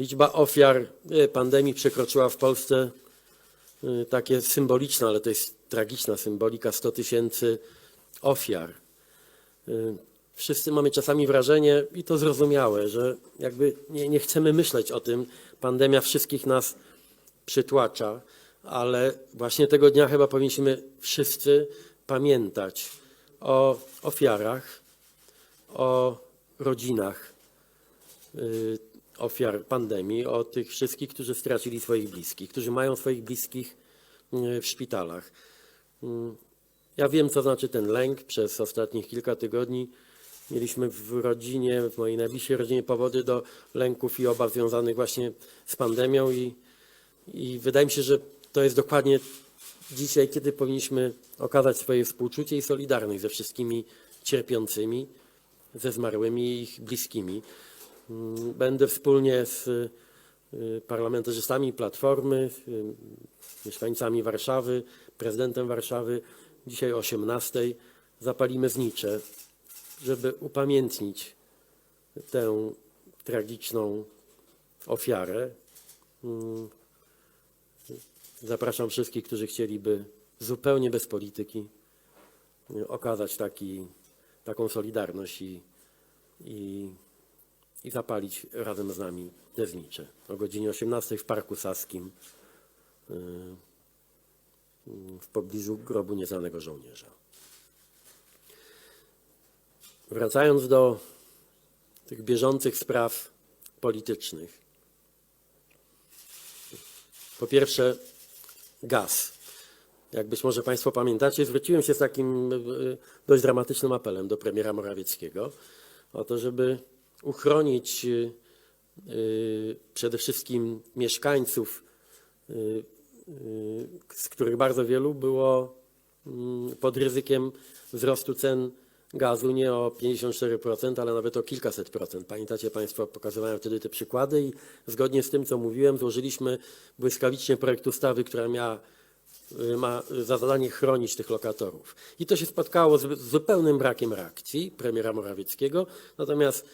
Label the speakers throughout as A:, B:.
A: Liczba ofiar e, pandemii przekroczyła w Polsce e, takie symboliczne, ale to jest tragiczna symbolika 100 tysięcy ofiar. E, Wszyscy mamy czasami wrażenie, i to zrozumiałe, że jakby nie, nie chcemy myśleć o tym. Pandemia wszystkich nas przytłacza, ale właśnie tego dnia chyba powinniśmy wszyscy pamiętać o ofiarach, o rodzinach ofiar pandemii, o tych wszystkich, którzy stracili swoich bliskich, którzy mają swoich bliskich y, w szpitalach. Mm, Ja wiem, co znaczy ten lęk. Przez ostatnich kilka tygodni mieliśmy w rodzinie, w mojej najbliższej rodzinie powody do lęków i obaw związanych właśnie z pandemią i, i wydaje mi się, że to jest dokładnie dzisiaj, kiedy powinniśmy okazać swoje współczucie i solidarność ze wszystkimi cierpiącymi, ze zmarłymi i ich bliskimi. Mm, Będę wspólnie z y, parlamentarzystami Platformy, y, mieszkańcami Warszawy, prezydentem Warszawy. Dzisiaj o 18 zapalimy znicze, żeby upamiętnić tę tragiczną ofiarę. Mm, Zapraszam wszystkich, którzy chcieliby zupełnie bez polityki y, okazać taki, taką solidarność i, i, i zapalić razem z nami te znicze. O godzinie 18 w Parku Saskim y, y, w pobliżu grobu nieznanego żołnierza. Wracając do tych bieżących spraw politycznych. Po pierwsze, gaz. Jak być może Państwo pamiętacie, zwróciłem się z takim y, dość dramatycznym apelem do premiera Morawieckiego o to, żeby uchronić y, y, przede wszystkim mieszkańców, y, z których bardzo wielu było mm, pod ryzykiem wzrostu cen gazu nie o 54%, ale nawet o kilkaset procent. Pamiętacie Państwo, pokazywałem wtedy te przykłady i zgodnie z tym, co mówiłem, złożyliśmy błyskawicznie projekt ustawy, która miała ma za zadanie chronić tych lokatorów. I to się spotkało z zupełnym brakiem reakcji premiera Morawieckiego, natomiast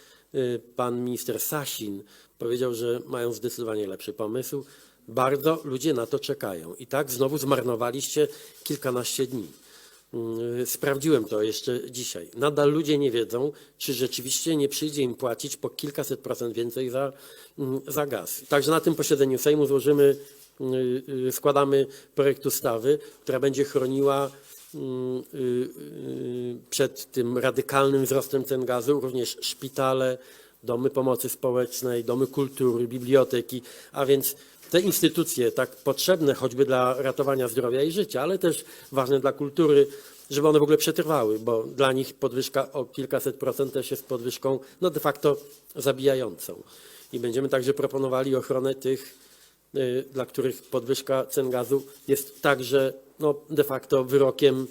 A: pan minister Sasin powiedział, że mają zdecydowanie lepszy pomysł. Bardzo ludzie na to czekają. I tak znowu zmarnowaliście kilkanaście dni. Mm, Sprawdziłem to jeszcze dzisiaj. Nadal ludzie nie wiedzą, czy rzeczywiście nie przyjdzie im płacić po kilkaset procent więcej za, mm, za gaz. Także na tym posiedzeniu Sejmu złożymy, y, y, składamy projekt ustawy, która będzie chroniła y, y, przed tym radykalnym wzrostem cen gazu również szpitale, domy pomocy społecznej, domy kultury, biblioteki, a więc te instytucje tak potrzebne choćby dla ratowania zdrowia i życia, ale też ważne dla kultury, żeby one w ogóle przetrwały, bo dla nich podwyżka o kilkaset procent też jest podwyżką no de facto zabijającą. I będziemy także proponowali ochronę tych, y, dla których podwyżka cen gazu jest także no, de facto wyrokiem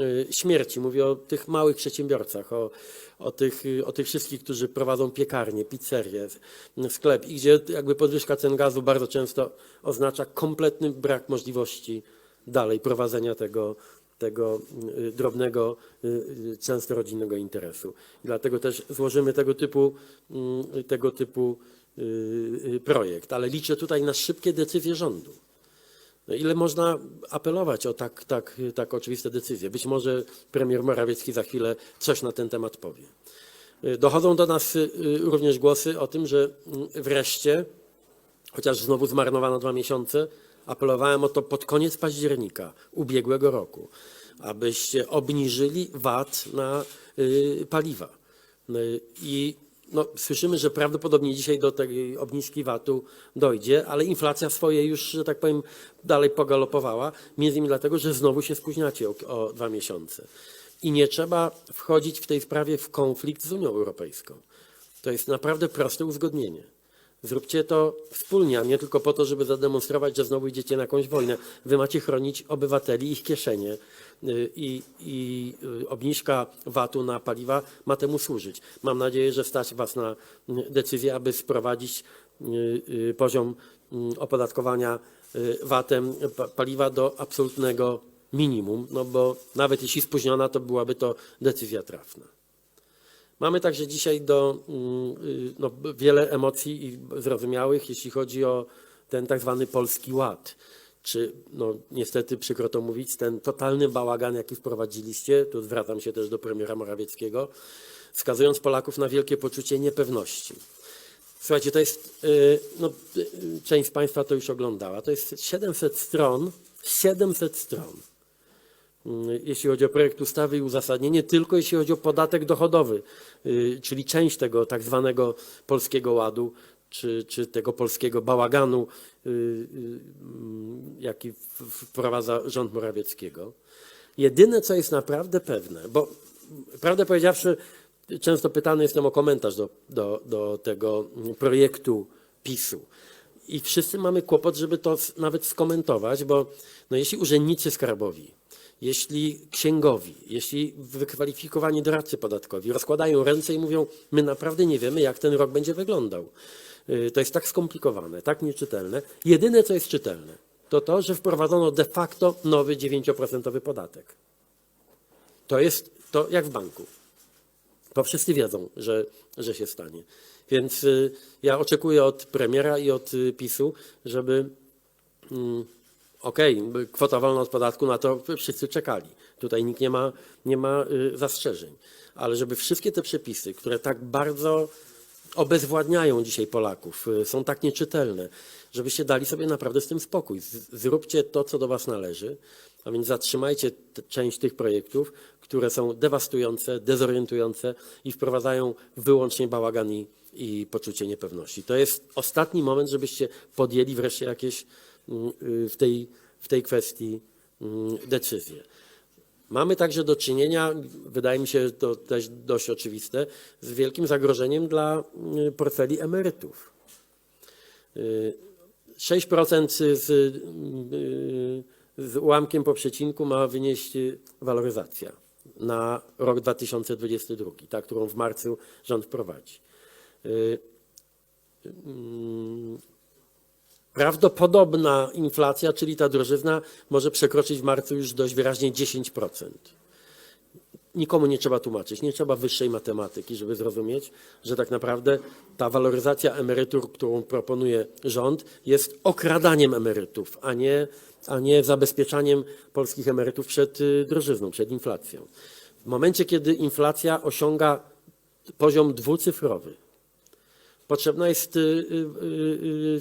A: y, śmierci. Mówię o tych małych przedsiębiorcach, o, o, tych, o tych wszystkich, którzy prowadzą piekarnie, pizzerie, sklep i gdzie jakby podwyżka cen gazu bardzo często oznacza kompletny brak możliwości dalej prowadzenia tego, tego y, drobnego, y, często rodzinnego interesu. Dlatego też złożymy tego typu, mm, tego typu projekt. Ale liczę tutaj na szybkie decyzje rządu. No ile można apelować o tak, tak, tak oczywiste decyzje? Być może premier Morawiecki za chwilę coś na ten temat powie. Y, Dochodzą do nas y, y, również głosy o tym, że mm, wreszcie, chociaż znowu zmarnowano dwa miesiące, apelowałem o to pod koniec października ubiegłego roku, abyście obniżyli VAT na paliwa. I no, słyszymy, że prawdopodobnie dzisiaj do tej obniżki VAT-u dojdzie, ale inflacja swoje już, że tak powiem, dalej pogalopowała, między innymi dlatego, że znowu się spóźniacie o, o dwa miesiące. I nie trzeba wchodzić w tej sprawie w konflikt z Unią Europejską. To jest naprawdę proste uzgodnienie. Zróbcie to wspólnie, a nie tylko po to, żeby zademonstrować, że znowu idziecie na jakąś wojnę. Wy macie chronić obywateli, ich kieszenie y, i, i y, obniżka VAT-u na paliwa ma temu służyć. Mam nadzieję, że stać Was na y, decyzję, aby sprowadzić poziom opodatkowania VAT-em pa- paliwa do absolutnego minimum, no bo nawet jeśli spóźniona, to byłaby to decyzja trafna. Mamy także dzisiaj do, mm, y, no, wiele emocji zrozumiałych, jeśli chodzi o ten tak zwany Polski Ład. Czy, no niestety przykro to mówić, ten totalny bałagan, jaki wprowadziliście, tu zwracam się też do premiera Morawieckiego, skazując Polaków na wielkie poczucie niepewności. Słuchajcie, to jest, y, no, y, część z Państwa to już oglądała, to jest 700 stron, 700 stron jeśli chodzi o projekt ustawy i uzasadnienie, tylko jeśli chodzi o podatek dochodowy, y, czyli część tego tak zwanego polskiego ładu, czy, czy tego polskiego bałaganu, y, y, mm, jaki wprowadza rząd Morawieckiego. Jedyne, co jest naprawdę pewne, bo prawdę powiedziawszy, często pytany jestem o komentarz do, do, do tego projektu PiSu. I wszyscy mamy kłopot, żeby to nawet skomentować, bo no jeśli urzędnicy skarbowi, jeśli księgowi, jeśli wykwalifikowani doradcy podatkowi rozkładają ręce i mówią, my naprawdę nie wiemy, jak ten rok będzie wyglądał. Y, To jest tak skomplikowane, tak nieczytelne. Jedyne, co jest czytelne, to to, że wprowadzono de facto nowy 9% podatek. To jest to jak w banku. To wszyscy wiedzą, że, że się stanie. Więc y, ja oczekuję od premiera i od y, PiSu, żeby mm, okej, by kwota wolna od podatku, na to wszyscy czekali. Tutaj nikt nie ma, nie ma y, zastrzeżeń. Ale żeby wszystkie te przepisy, które tak bardzo obezwładniają dzisiaj Polaków, y, są tak nieczytelne, żebyście dali sobie naprawdę z tym spokój. Zróbcie to, co do Was należy, a więc zatrzymajcie część tych projektów, które są dewastujące, dezorientujące i wprowadzają wyłącznie bałagan i, i poczucie niepewności. To jest ostatni moment, żebyście podjęli wreszcie jakieś w tej, w tej kwestii mm, decyzje. Mamy także do czynienia, wydaje mi się to też dość oczywiste, z wielkim zagrożeniem dla y, portfeli emerytów. Y, 6% z, y, z ułamkiem po przecinku ma wynieść y, waloryzacja na rok 2022, ta, którą w marcu rząd wprowadzi. Prawdopodobna inflacja, czyli ta drożyzna, może przekroczyć w marcu już dość wyraźnie 10%. Nikomu nie trzeba tłumaczyć, nie trzeba wyższej matematyki, żeby zrozumieć, że tak naprawdę ta waloryzacja emerytur, którą proponuje rząd, jest okradaniem emerytów, a nie, a nie zabezpieczaniem polskich emerytów przed y, drożyzną, przed inflacją. W momencie, kiedy inflacja osiąga poziom dwucyfrowy, Potrzebna jest y, y,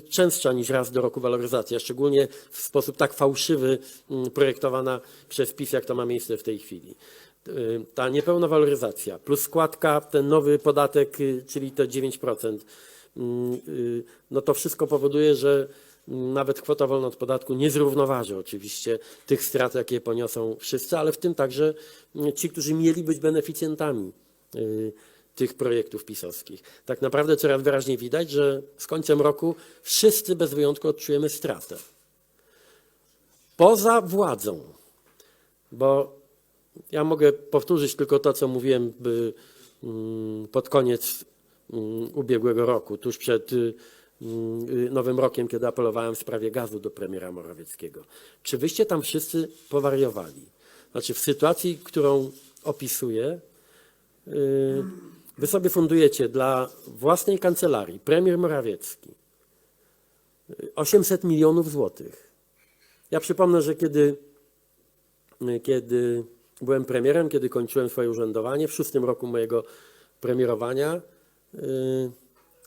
A: y, częstsza niż raz do roku waloryzacja, szczególnie w sposób tak fałszywy mm, projektowana przez PiS, jak to ma miejsce w tej chwili. Ta niepełna waloryzacja plus składka, ten nowy podatek, czyli te 9%, mm, no to wszystko powoduje, że mm, nawet kwota wolna od podatku nie zrównoważy oczywiście tych strat, jakie poniosą wszyscy, ale w tym także ci, którzy mieli być beneficjentami tych projektów pisowskich. Tak naprawdę coraz wyraźniej widać, że z końcem roku wszyscy bez wyjątku odczujemy stratę. Poza władzą, bo ja mogę powtórzyć tylko to, co mówiłem mm, pod koniec mm, ubiegłego roku, tuż przed y, y, Nowym Rokiem, kiedy apelowałem w sprawie gazu do premiera Morawieckiego. Czy wyście tam wszyscy powariowali? Znaczy w sytuacji, którą opisuję, y, Wy sobie fundujecie dla własnej kancelarii, premier Morawiecki, y, 800 milionów złotych. Ja przypomnę, że kiedy, y, kiedy byłem premierem, kiedy kończyłem swoje urzędowanie, w szóstym roku mojego premierowania, y,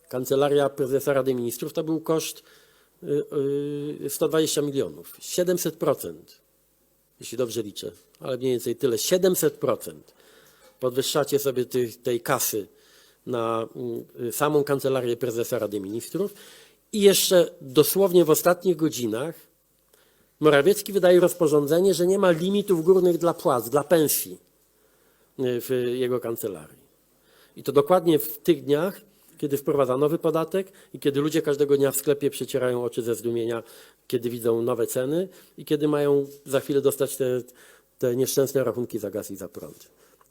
A: kancelaria prezesa Rady Ministrów to był koszt y, y, 120 milionów, 700%, jeśli dobrze liczę, ale mniej więcej tyle, 700% podwyższacie sobie tej, tej kasy na mm, samą kancelarię prezesa Rady Ministrów i jeszcze dosłownie w ostatnich godzinach Morawiecki wydaje rozporządzenie, że nie ma limitów górnych dla płac, dla pensji y, w jego kancelarii. I to dokładnie w tych dniach, kiedy wprowadza nowy podatek i kiedy ludzie każdego dnia w sklepie przecierają oczy ze zdumienia, kiedy widzą nowe ceny i kiedy mają za chwilę dostać te, te nieszczęsne rachunki za gaz i za prąd.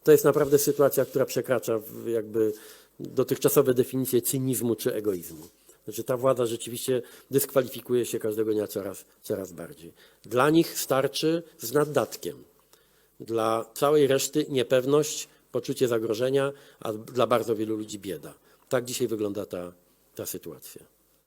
A: To jest naprawdę sytuacja, która przekracza jakby dotychczasowe definicje cynizmu czy egoizmu. Znaczy ta władza rzeczywiście dyskwalifikuje się każdego dnia coraz, coraz bardziej. Dla nich starczy z naddatkiem. Dla całej reszty niepewność, poczucie zagrożenia, a dla bardzo wielu ludzi bieda. Tak dzisiaj wygląda ta, ta sytuacja.